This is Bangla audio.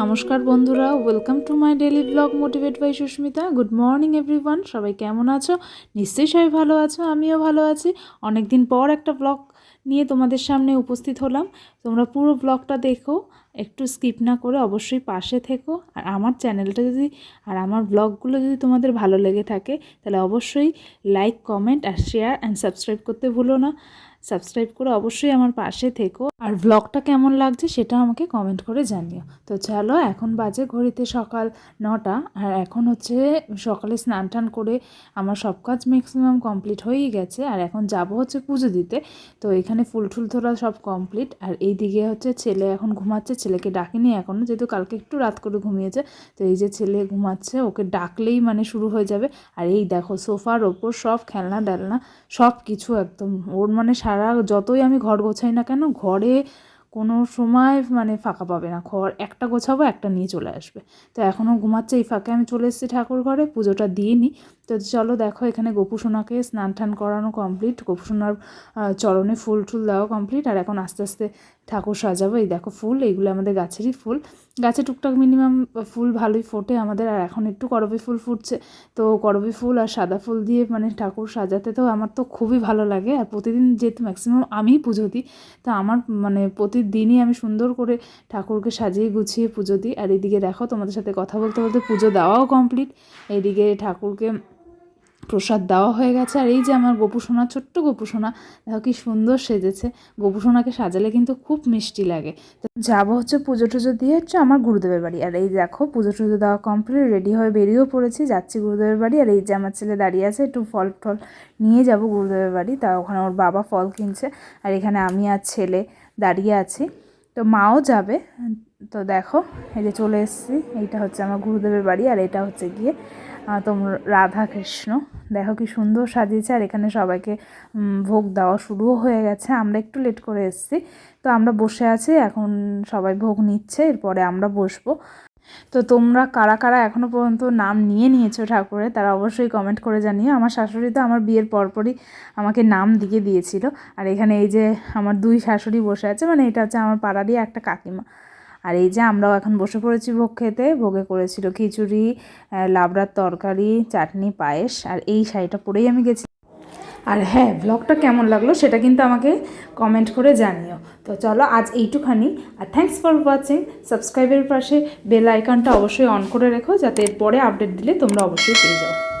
নমস্কার বন্ধুরা welcome to my daily blog motivate by Susmita good morning everyone সবাই কেমন আছো? নিশ্চয়ই সবাই ভালো আছো, আমিও ভালো আছি। অনেক দিন পর একটা ব্লগ নিয়ে তোমাদের সামনে উপস্থিত হলাম। তোমরা পুরো ব্লগটা দেখো, একটু স্কিপ না করে অবশ্যই পাশে থেকো। আর আমার চ্যানেলটা যদি, আর আমার ব্লগগুলো যদি তোমাদের ভালো লেগে থাকে, তাহলে অবশ্যই লাইক কমেন্ট আর শেয়ার অ্যান্ড সাবস্ক্রাইব করতে ভুলো না। সাবস্ক্রাইব করে অবশ্যই আমার পাশে থেকো। আর ব্লগটা কেমন লাগছে সেটা আমাকে কমেন্ট করে জানিও। তো চলো, এখন বাজে ঘড়িতে সকাল নটা, আর এখন হচ্ছে সকালে স্নান টান করে আমার সব কাজ ম্যাক্সিমাম কমপ্লিট হয়েই গেছে, আর এখন যাব হচ্ছে পুজো দিতে। তো এখানে ফুল টুল ধরা সব কমপ্লিট আর এই দিকে হচ্ছে ছেলে এখন ঘুমাচ্ছে, ছেলেকে ডাকিনি এখনও যেহেতু কালকে একটু রাত করে ঘুমিয়েছে, তো এই যে ছেলে ঘুমাচ্ছে, ওকে ডাকলেই মানে শুরু হয়ে যাবে। আর এই দেখো, সোফার ওপর সব খেলনা ডালনা সব কিছু একদম, ওর মানে সারা যতই আমি ঘর গোছাই না কেন, ঘরে কোনো সময় মানে ফাঁকা পাবে না। ঘর একটা গোছাবো, একটা নিয়ে চলে আসবে। তো এখনও ঘুমাচ্ছে এই ফাঁকে। আমি চলে এসেছি ঠাকুর ঘরে পুজোটা দিয়ে নিই। তো চলো দেখো, এখানে গোপুসোনাকে স্নান টান করানো কমপ্লিট গোপুসোনার চরণে ফুল টুল দেওয়া কমপ্লিট আর এখন আস্তে আস্তে ঠাকুর সাজাবো। এই দেখো ফুল, এইগুলো আমাদের গাছেরই ফুল। গাছে টুকটাক মিনিমাম ফুল ভালোই ফোটে আমাদের, আর এখন একটু করবি ফুল ফুটছে। তো করবি ফুল আর সাদা ফুল দিয়ে মানে ঠাকুর সাজাতে তো আমার তো খুবই ভালো লাগে। আর প্রতিদিন যেহেতু ম্যাক্সিমাম আমিই পুজো দিই, তো আমার মানে প্রতিদিনই আমি সুন্দর করে ঠাকুরকে সাজিয়ে গুছিয়ে পুজো দিই। আর এদিকে দেখো তোমাদের সাথে কথা বলতে বলতে পুজো দেওয়াও কমপ্লিট এইদিকে ঠাকুরকে প্রসাদ দেওয়া হয়ে গেছে। আর এই যে আমার গোপুসোনা ছোট্ট গোপুসোনা দেখো কি সুন্দর সেজেছে। গোপুসোনাকে সাজালে কিন্তু খুব মিষ্টি লাগে। তো যাব হচ্ছে পুজো টুজো দিয়ে হচ্ছে আমার গুরুদেবের বাড়ি। আর এই দেখো, পুজো টুজো দেওয়া কমপ্লিট রেডি হয়ে বেরিয়েও পড়েছি। যাচ্ছি গুরুদেবের বাড়ি। আর এই যে আমার ছেলে দাঁড়িয়ে আছে, একটু ফল টল নিয়ে যাব গুরুদেবের বাড়ি। তা ওখানে ওর বাবা ফল কিনছে। আর এখানে আমি আর ছেলে দাঁড়িয়ে আছি। তো মাও যাবে। তো দেখো, এই যে চলে এসেছি। এইটা হচ্ছে আমার গুরুদেবের বাড়ি আর এটা হচ্ছে গিয়ে তোম রাধা কৃষ্ণ দেখো কি সুন্দর সাজিয়েছে আর এখানে সবাইকে ভোগ দেওয়া শুরুও হয়ে গেছে। আমরা একটু লেট করে এসেছি। তো আমরা বসে আছি, এখন সবাই ভোগ নিচ্ছে, এরপরে আমরা বসবো। তো তোমরা কারা কারা এখনও পর্যন্ত নাম নিয়ে নিয়েছো ঠাকুরের, তারা অবশ্যই কমেন্ট করে জানিও। আমার শাশুড়ি তো আমার বিয়ের পরপরই আমাকে নাম দিয়ে দিয়েছিল। আর এখানে এই যে আমার দুই শাশুড়ি বসে আছে মানে এটা হচ্ছে আমার পাড়ারই একটা কাকিমা। আর এই যে আমরাও এখন বসে পড়েছি ভোগ খেতে, ভোগে করেছিল খিচুড়ি লাবড়ার তরকারি, চাটনি, পায়েস, আর এই শাড়িটা পরেই আমি গেছি। আর হ্যাঁ ব্লগটা কেমন লাগল সেটা কিন্তু আমাকে কমেন্ট করে জানিও। তো চলো আজ এইটুখানি, আর থ্যাংকস ফর ওয়াচিং সাবস্ক্রাইবের পাশে বেল আইকনটা অবশ্যই অন করে রেখো যাতে এরপরে আপডেট দিলে তোমরা অবশ্যই পেয়ে যাও।